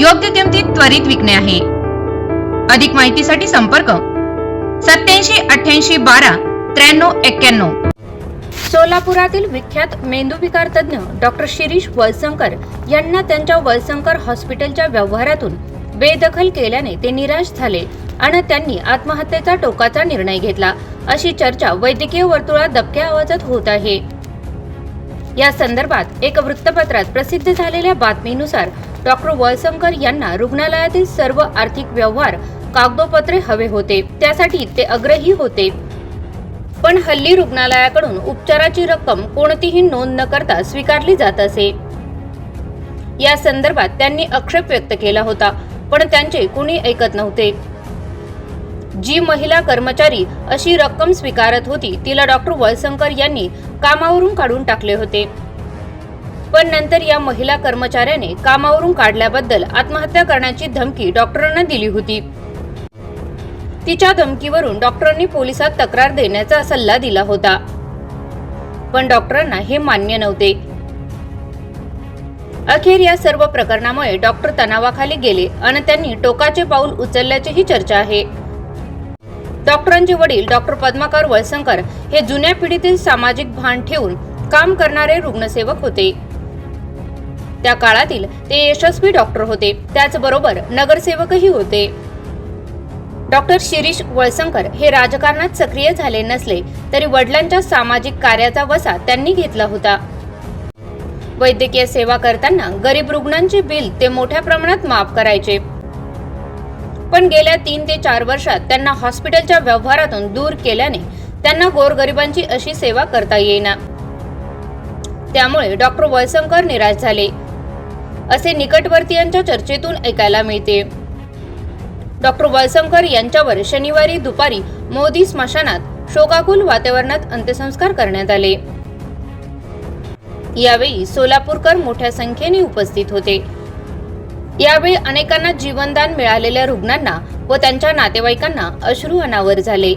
योग्य किमतीत त्वरित विकणे आहे. अधिक माहितीसाठी संपर्क सत्याऐंशी अठ्याऐंशी बारा त्र्याण्णव एक्क्याण्णव. सोलापुरातील विख्यात मेंदूविकार तज्ज्ञ डॉक्टर शिरीष वळसंकर यांना त्यांच्या वळसंकर हॉस्पिटलच्या व्यवहारातून बेदखल केल्याने ते निराश झाले आणि त्यांनी आत्महत्येचा टोकाचा निर्णय घेतला. अशी चर्चा वैद्यकीय वर्तुळात दबक्या आवाजात होत आहे. या संदर्भात एका वृत्तपत्रात प्रसिद्ध झालेल्या बातमीनुसार डॉक्टर वळसंकर यांना रुग्णालयातील सर्व आर्थिक व्यवहार कागदोपत्रे हवे होते. त्यासाठी ते अग्रही होते. पण हल्ली रुग्णालयाकडून उपचाराची रक्कम कोणतीही नोंद न करता स्वीकारली जात असे. या संदर्भात त्यांनी आक्षेप व्यक्त केला होता पण त्यांचे कुणी ऐकत नव्हते. जी महिला कर्मचारी अशी रक्कम स्वीकारत होती तिला डॉक्टर वळसंकर यांनी कामावरून काढून टाकले होते. पण नंतर या महिला कर्मचाऱ्याने कामावरून काढल्याबद्दल आत्महत्या करण्याची धमकी डॉक्टरांना दिली होती. तिच्या धमकीवरून डॉक्टरांनी पोलिसात तक्रार देण्याचा सल्ला दिला होता. पण डॉक्टरांना हे मान्य नव्हते. अखेर या सर्व प्रकरणामुळे डॉक्टर तणावाखाली गेले आणि त्यांनी टोकाचे पाऊल उचलल्याचीही चर्चा आहे. डॉक्टरांचे वडील डॉक्टर पद्माकर वळसंकर हे जुन्या पिढीतील सामाजिक भान ठेवून काम करणारे रुग्णसेवक होते. त्या काळातील ते यशस्वी डॉक्टर होते. त्याचबरोबर नगरसेवकही होते. डॉक्टर शिरीष वळसंकर हे राजकारणात सक्रिय झाले नसले तरी वडिलांच्या सामाजिक कार्याचा वसा त्यांनी घेतला होता. वैद्यकीय सेवा करताना गरीब रुग्णांचे बिल ते मोठ्या प्रमाणात माफ करायचे. पण गेल्या तीन ते चार वर्षात त्यांना हॉस्पिटलच्या व्यवहारातून दूर केल्याने त्यांना गोरगरिबांची अशी सेवा करता येईना. त्यामुळे डॉक्टर वळसंकर निराश झाले. असे निकटवर्तीयांच्या चर्चेतून ऐकायला मिळते. डॉक्टर वळसंकर यांच्यावर शनिवारी दुपारी मोदी स्मशानात शोकाकुल वातावरणात अंत्यसंस्कार करण्यात आले. यावेळी सोलापूरकर मोठ्या संख्येने उपस्थित होते. यावेळी अनेकांना जीवनदान मिळालेल्या रुग्णांना व त्यांच्या नातेवाईकांना अश्रू अनावर झाले.